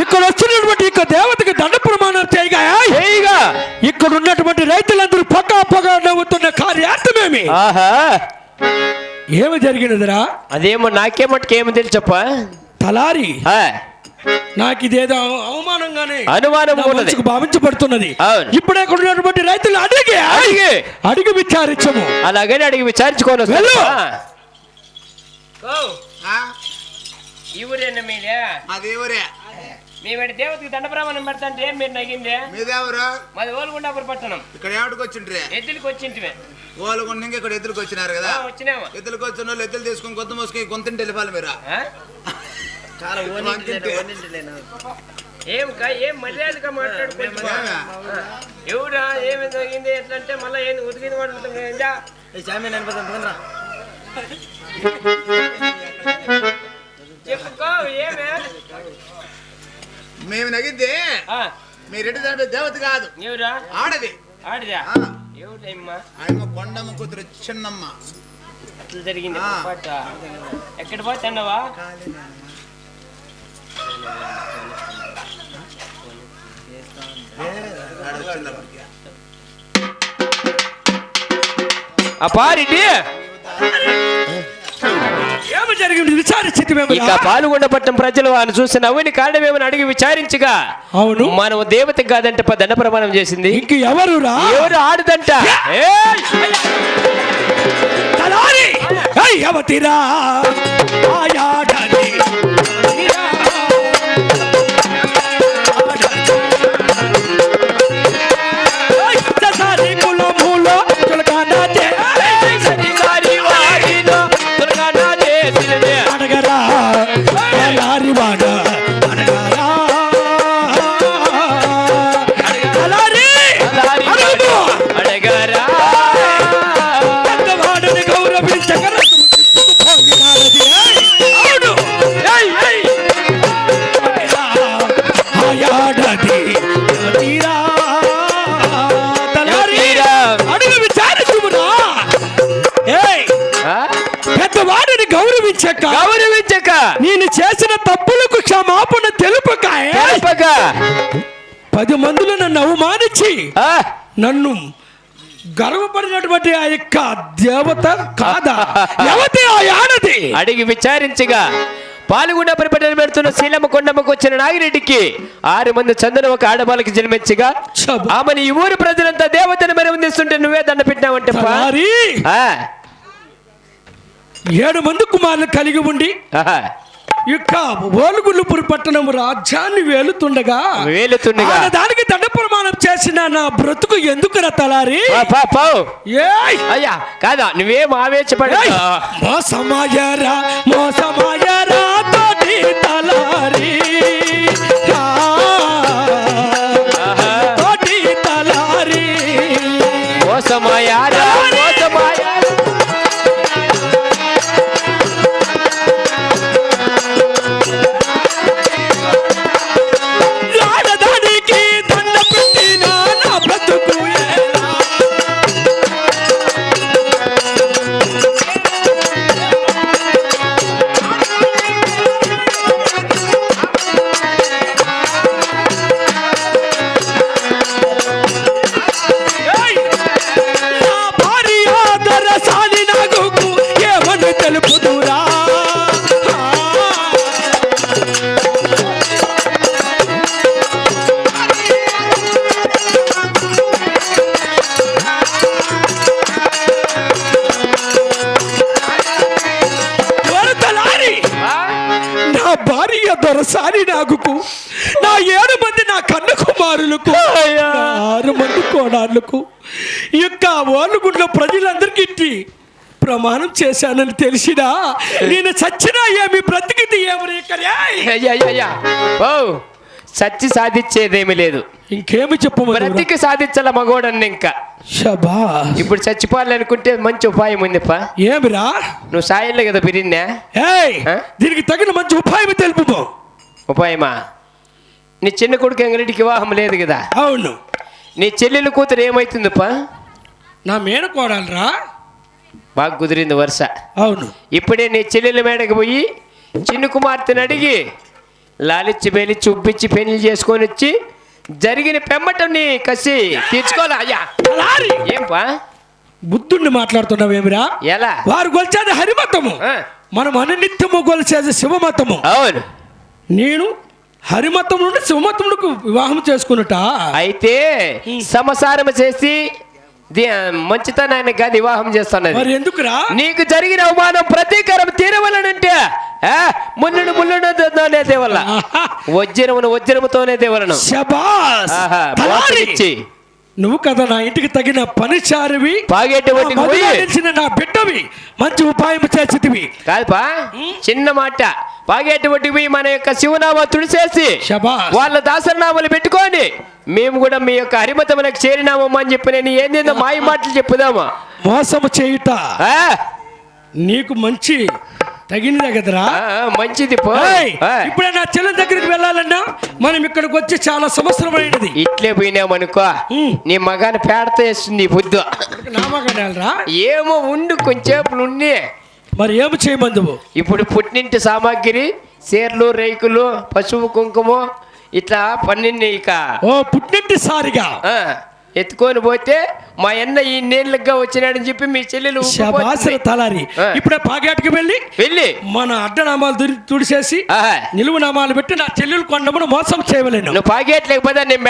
ఇక్కడ వచ్చినటువంటి ఇక దేవతకి దండ ప్రమాణం చేయగా చేయగా! ఇక్కడ ఉన్నటువంటి రైతులందరూ పక్క పక్క నవ్వుతున్న కార్యార్థమేమి? ఆహా! ఏమి జరిగినదిరా? అదేమో నాకే మటుకు ఏమి తెలుసప్ప తలారి. నాకు ఇదేదో అవ- అవమానంగానే అనుమానం భావించబడుతున్నది. ఇప్పుడే ఇక్కడ ఉన్నటువంటి రైతులు అడిగి అడిగి. అడిగి విచారించము. అలాగని అడిగి విచారించుకోను. ఈ ఊరేనా మీదే? మాది ఊరే. మేము దేవతకి దండ ప్రమాణం పెడతాంటే మీరు నగిందే? మీదెవరు? మాది ఓలుగుండాపురం పట్టణం. ఇక్కడ ఏమిటికి వచ్చిండ్రే? ఎద్దులకి వచ్చింటివే ఓలుగుండ ఇంకా ఇక్కడ ఎద్దులకు వచ్చినారు కదా? వచ్చినామా. ఎద్దులకు వచ్చిన వాళ్ళు ఎద్దులు తీసుకుని గొంతు మోసుకొని గొంతుంటే వెళ్ళిపోవాలి మీరు? వంతింటే. ఏం కా- ఏం మర్యాదగా మాట్లాడుకుంటున్నా. ఎవరా ఏమి జరిగింది ఎట్లా అంటే మళ్ళీ ఏంది? ఉతికింది పడుతుందా చెప్పుకో ఏమే? మేము నగిద్ది. ఆ, మీ రెడ్డి దాని దేవత కాదు. ఆడది. ఆడిదా? ఆ. ఎవరమ్మా? ఆయమ్మ కొండమ్మ కూతురు చిన్నమ్మ. అట్లా జరిగింది. పాట ఎక్కడ పోతున్నావా. అపారెడ్డి ఏమి జరిగింది? విచారించింది ఇక పాల్గొండపట్నం ప్రజలు వారిని చూసి నవ్వుని కారణమేమని అడిగి విచారించగా అవును. మనం దేవత కాదంట దండ ప్రమాణం చేసింది. ఇంక ఎవరురా? ఎవరు ఆడదంట! తలారి! ఆయాడని. గౌరవించక గౌరవించక నేను చేసిన తప్పులకు క్షమాపణ తెలుపక. తెలపక. పది మందులు నన్ను అవమానించి? నన్ను గర్వపడినటువంటి ఆ యొక్క దేవత కాదా? ఎవతి ఆ యానది? అడిగి విచారించగా పాల్గొండ పరిపటన పెడుతున్న శీలమ్మ కొండమ్మకు వచ్చిన నాగిరెడ్డికి ఆరు మంది చందన ఒక ఆడబాలకి జన్మించగా. ఆమెను ఈ ఊరు ప్రజలంతా దేవతను మరి ఉందిస్తుంటే నువ్వే దండ పెట్టినావంటే ఏడు మంది కుమారులు కలిగి ఉండి యొక్క ఓలుగుల్లుపురి పట్టణం రాజ్యాన్ని వేలుతుండగా వేలుతుండగా. దానికి దండ ప్రమాణం చేసిన నా బ్రతుకు ఎందుకురా తలారి పా, పా, పావు. ఏయ్! అయ్యా కాదా నువ్వేం ఆవేశపడ! మోసమాయరా మోసమాయరా దొరసాని నాగుకు. నా ఏడు మంది నా కన్న కుమారులకు ఆరు మంది కోడార్లకు ఈ యొక్క ఓలుగుండ్ల ప్రజలందరికీ ఇట్టి ప్రమాణం చేశానని తెలిసినా నేను చచ్చినా ఏమి బ్రతికింది ఏమని సచ్చి సాధించేదేమీ లేదు. ఇంకేమి చెప్పమని బ్రతికి సాధించాల మగోడన్ని ఇంకా. షబా ఇప్పుడు చచ్చిపోవాలనుకుంటే మంచి ఉపాయం ఉందిప్పా ఏమిరా? నువ్వు సాయంలో కదా ఆ? దీనికి తగిన మంచి ఉపాయం తెలుపు ఉపాయమా? నీ చిన్న కొడుకు ఎంగరెడ్డికి వివాహం లేదు కదా. అవును. నీ చెల్లెలు కూతురు ఏమైతుందిప్పా నా మేనకోడాలరా బాగా కుదిరింది వరుస. అవును. ఇప్పుడే నీ చెల్లెల మేడకు పోయి చిన్న కుమార్తెను అడిగి లాలిచ్చి బెలిచ్చి చూపించి పెళ్ళి చేసుకొని వచ్చి జరిగిన పెమ్మటని కసి తీర్చుకోలే అయ్యా. తలారి ఏం పా బుద్ధుణ్ణి మాట్లాడుతున్నావేమిరా? ఎలా? వారు గొలిచేది హరిమతము. మనం అనునిత్యము గొలిచేది శివమతము. అవును. నేను హరిమతం నుండి శివమతములకు వివాహం చేసుకున్నట. అయితే సమసారం చేసి మంచితనాన్ని కాదు వివాహం చేస్తున్నది. మరి ఎందుకురా? నీకు జరిగిన అవమానం ప్రతీకారం తీరవలనంటే ముళ్ళునే దేవల్ల ఆహా. వజ్రమును వజ్రముతోనే దేవలను. మోసగిచ్చి నువ్వు కదా నా ఇంటికి తగిన పనిచారివి. పాగేటి నా బిడ్డవి. మంచి ఉపాయం చేసితివి. కాదుపా చిన్న మాట. పాగేటి ఒడ్డుకు పోయి మన యొక్క శివనామా తుడిచేసి శబాస్. వాళ్ళ దాసనామాలు పెట్టుకొని మేము కూడా మీ యొక్క హరిమతములకు చేరినామమ్మా అని చెప్పి నేను ఏందేందో మాయ మాటలు చెప్పుదామా? మోసము చేయుట. ఆ, నీకు మంచి తగినదే కదరా. మంచిది ఇప్పుడే నా చెల్లెల దగ్గరికి వెళ్ళాలన్నా మనం ఇక్కడికి వచ్చి చాలా సంవత్సరమైనది ఇట్లే పోయినామనుకో. నీ మగాని పేడత వేస్తుంది నీ బుద్ధు నామగడాలరా ఏమో ఉండు కొంచెంసేపు ఉండి. మరి ఏమి చేయమందువు? ఇప్పుడు పుట్టింటి సామాగ్రి చీరలు రేకులు పశువు కుంకుమ ఇట్లా పన్నెండు ఇక. ఓ పుట్టింటి సారిగా. ఎత్తుకొని పోతే మా అన్న ఈ నీళ్ళగా వచ్చినాడని చెప్పి మీ చెల్లెలు. తలారి. ఇప్పుడే పాకేటికి వెళ్ళి వెళ్ళి. మన అడ్డనామాలు తుడి- తుడిచేసి ఆహా, నిలువు నామాలు పెట్టి నా చెల్లెలు కొండమును మోసం చేయలేను. నువ్వు పాకేట్ లేకపోతే నేను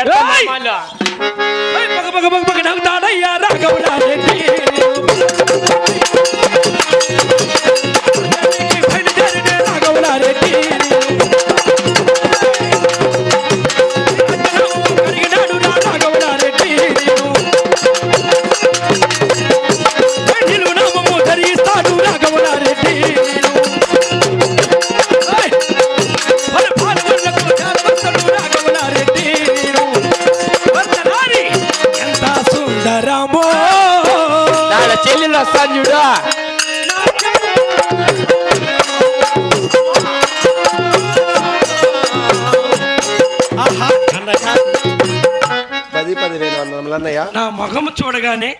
చూడగానే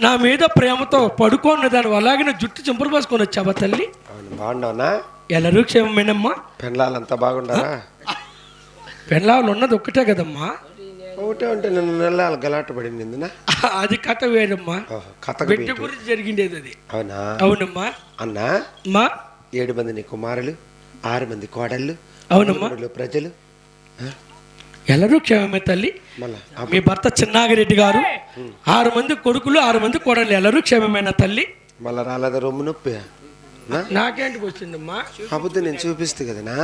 నా మీద ప్రేమతో పడుకోన్న దాని అలాగే జుట్టు చెంపులు పోసుకొని వచ్చావా తల్లి? బాగుండవునా ఎల్లరూ క్షేమమేనమ్మా. పెండ్లాలంతా బాగుండారా పెళ్ళాలు ఉన్నది ఒక్కటే కదమ్మా. ఒకటే ఉంటే నిన్ను నెలలు గలాట పడింది అది కథ వేరమ్మా. బిడ్డ బీటు. గురించి జరిగిండేది అది. అవునా? అవునమ్మా. అన్నా? అమ్మా ఏడు మంది నీ కుమారులు ఆరు మంది కోడళ్ళు అవునమ్మా. ప్రజలు. ఎల్లరూ క్షేమమే తల్లి. మళ్ళా మీ భర్త చిన్నాగిరెడ్డి గారు. ఆరు మంది కొడుకులు ఆరు మంది కోడళ్ళు ఎల్లరూ క్షేమమైన తల్లి? మళ్ళా రాలేదా రొమ్ము నొప్పి? నాకేంటికి వచ్చిందమ్మా? నేను చూపిస్తే కదనా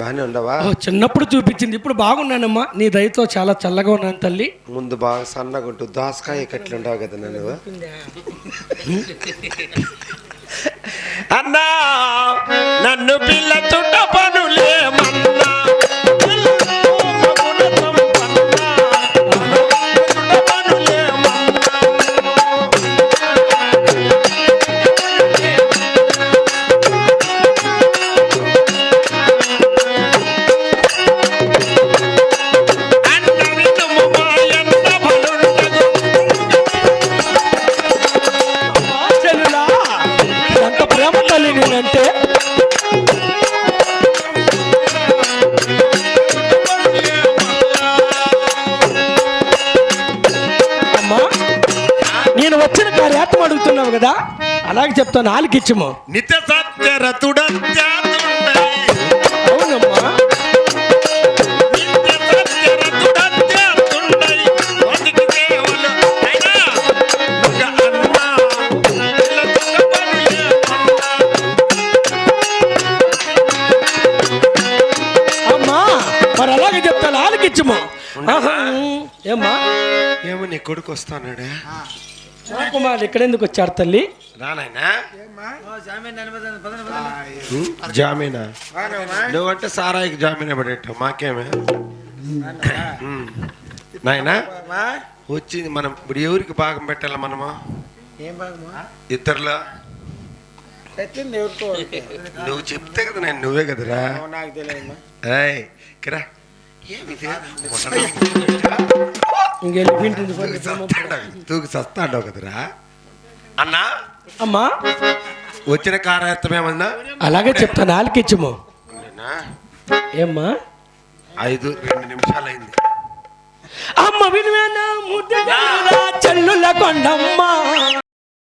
బాగానే ఉండవా? చిన్నప్పుడు చూపించింది ఇప్పుడు బాగున్నానమ్మా. నీ దయతో చాలా చల్లగా ఉన్నాను తల్లి. ముందు బాగా సన్నగా ఉంటూ దోసకాయ కట్లుండవు కదా నన్ను. అన్నా నన్ను పిల్ల చుట్ట కదా? అలాగే చెప్తాను ఆలకిచ్చము నిత్య సత్య రతుడంత్యాతుండై అవునమ్మా. ఏమ్మా? ఏమో నీ కొడుకు వస్తానాడా. కుమార్ ఇక్కడ ఎందుకు వచ్చారు తల్లి? రానాయనా జామీనా? నువ్వంటే సారాయికి జామీన్ పడేట్టు మాకేమే. నాయనా? వచ్చింది మనం ఇప్పుడు ఎవరికి భాగం పెట్టాలి మనము? ఇద్దరులో నువ్వు చెప్తే కదా నేను నువ్వే కదరా? ఏయ్, కిరా సస్తాడు కదరా. అన్నా? అమ్మా? వచ్చిన కారార్థం ఏమన్నా అలాగే చెప్తాను ఆలకిచ్చము ఉండేనా? ఏమ్మా? ఐదు రెండు నిమిషాలు అయింది అమ్మ విలువేనా ముద్దు చెల్లుల కొండమ్మ.